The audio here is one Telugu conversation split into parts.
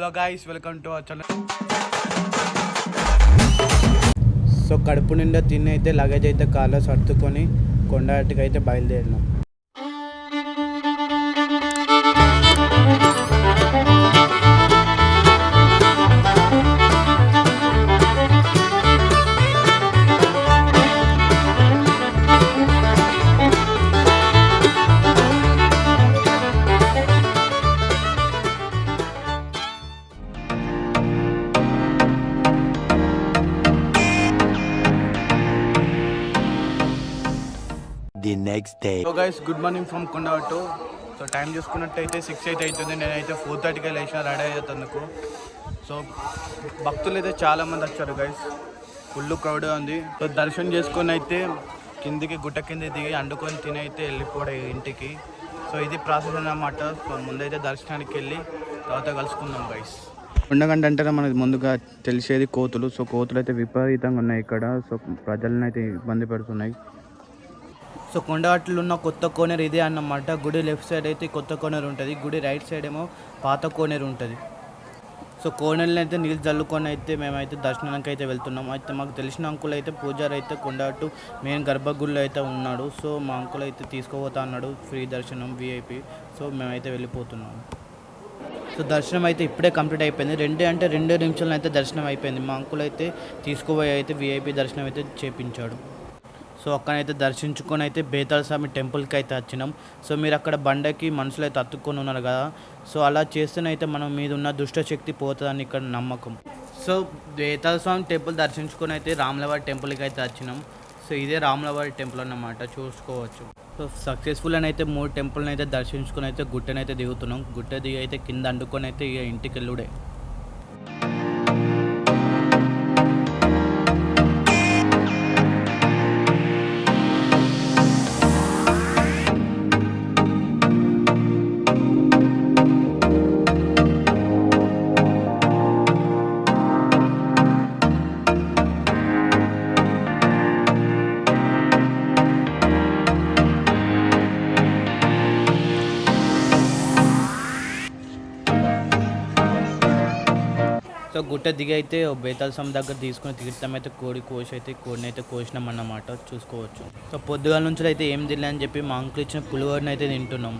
Hello guys welcome to our channel so కడుపు నిండా తిని అయితే లగేజ్ అయితే కార్లో సర్దుకొని కొండగట్టుకు అయితే బయలుదేరినాం. The next day. So guys good morning from Kondavattu so time చూసుకున్నట్టయితే సిక్స్ అయితే అవుతుంది. నేనైతే ఫోర్ థర్టీకి లేచిన రెడీ అవుతుందుకు సో భక్తులు అయితే చాలా మంది వచ్చారు గైస్ ఫుల్ క్రౌడ్ ఉంది. సో దర్శనం చేసుకొని అయితే కిందికి గుట్ట కింద దిగి అండుకొని తిని అయితే వెళ్ళిపోవడం ఇంటికి. సో ఇది ప్రాసెస్ అన్నమాట. సో ముందైతే దర్శనానికి వెళ్ళి తర్వాత కలుసుకుందాం గైస్ ఉండగంట అంటేనే మనకి ముందుగా తెలిసేది కోతులు. సో కోతులు అయితే విపరీతంగా ఉన్నాయి ఇక్కడ. సో ప్రజలను అయితే ఇబ్బంది పెడుతున్నాయి. సో కొండవాటిలో ఉన్న కొత్త కోనేరు ఇదే అన్నమాట. గుడి లెఫ్ట్ సైడ్ అయితే కొత్త కోనేరు ఉంటుంది. గుడి రైట్ సైడ్ ఏమో పాత కోనేరు ఉంటుంది. సో కోనేరులో అయితే నీళ్ళు చల్లుకొని అయితే మేమైతే దర్శనానికి అయితే వెళ్తున్నాం. అయితే మాకు తెలిసిన అంకుల్ అయితే పూజారి అయితే కొండగట్టు మెయిన్ గర్భగుడిలో అయితే ఉన్నాడు. సో మా అంకుల్ అయితే తీసుకుపోతా అన్నాడు ఫ్రీ దర్శనం విఐపి సో మేమైతే వెళ్ళిపోతున్నాం. సో దర్శనం అయితే ఇప్పుడే కంప్లీట్ అయిపోయింది. రెండే అంటే రెండు నిమిషాలు అయితే దర్శనం అయిపోయింది. మా అంకుల్ అయితే తీసుకుపోయి అయితే విఐపి దర్శనం అయితే చేపించాడు. సో అక్కడైతే దర్శించుకొని అయితే బేతాళ స్వామి టెంపుల్కి అయితే వచ్చినాం. సో మీరు అక్కడ బండకి మనుషులు అయితే అతుక్కొని ఉన్నారు కదా. సో అలా చేస్తేనైతే మనం మీద ఉన్న దుష్టశక్తి పోతుందని ఇక్కడ నమ్మకం. సో బేతాళ స్వామి టెంపుల్ దర్శించుకొని అయితే రాములవారి టెంపుల్కి అయితే వచ్చినాం. సో ఇదే రాములవారి టెంపుల్ అన్నమాట. చూసుకోవచ్చు. సో సక్సెస్ఫుల్ అని అయితే మూడు టెంపుల్ని అయితే దర్శించుకొని అయితే గుట్టనైతే దిగుతున్నాం. గుట్ట దిగి అయితే కింద అండుకొని అయితే ఇక ఇంటికి వెళ్ళుడే. సో గుట్ట దిగి అయితే ఓ బేతాల స్వామి దగ్గర తీసుకుని తీర్థం అయితే కోడి కోసి అయితే కోడిని అయితే కోసినాం అన్నమాట. చూసుకోవచ్చు. సో పొద్దుగాల నుంచి అయితే ఏం తినలే అని చెప్పి మా అంకుల్ ఇచ్చిన పులిహోరని అయితే తింటున్నాం.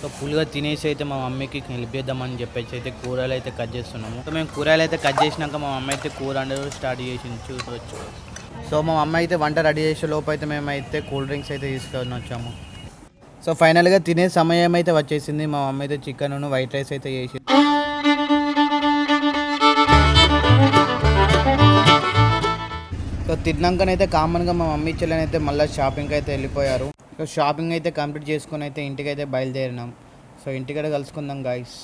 సో ఫుల్గా తినేసి అయితే మా మమ్మీకి హెల్ప్ చేద్దామని చెప్పేసి అయితే కూరలు అయితే కట్ చేస్తున్నాము. సో మేము కూరలు అయితే కట్ చేసినాక మా మమ్మీ అయితే కూర వండడం స్టార్ట్ చేసి చూసుకోవచ్చు సో మా మమ్మీ అయితే వంట రెడీ చేసే లోపు అయితే మేమైతే కూల్ డ్రింక్స్ అయితే తీసుకొని వచ్చాము. సో ఫైనల్గా తినే సమయం అయితే వచ్చేసింది. మా మమ్మీ అయితే చికెన్ వైట్ రైస్ అయితే చేసి సో తిన్నాకనైతే కామన్గా మా మమ్మీ చెల్లెని అయితే మళ్ళీ షాపింగ్కి అయితే వెళ్ళిపోయారు. సో షాపింగ్ అయితే కంప్లీట్ చేసుకుని అయితే ఇంటికి అయితే బయలుదేరినాం. సో ఇంటికడ కలుసుకుందాం గాయస్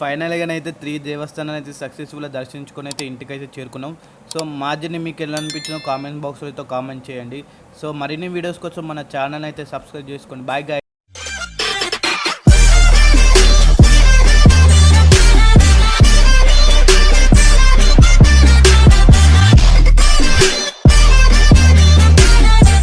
ఫైనల్గా అయితే త్రీ దేవస్థానాలు అయితే సక్సెస్ఫుల్గా దర్శించుకొని అయితే ఇంటికి అయితే చేరుకున్నాం. సో మా జర్నీ మీకు ఎలా అనిపించిందో కామెంట్ బాక్స్లో అయితే కామెంట్ చేయండి. సో మరిన్ని వీడియోస్ కోసం మన ఛానల్ అయితే సబ్స్క్రైబ్ చేసుకోండి. Bye guy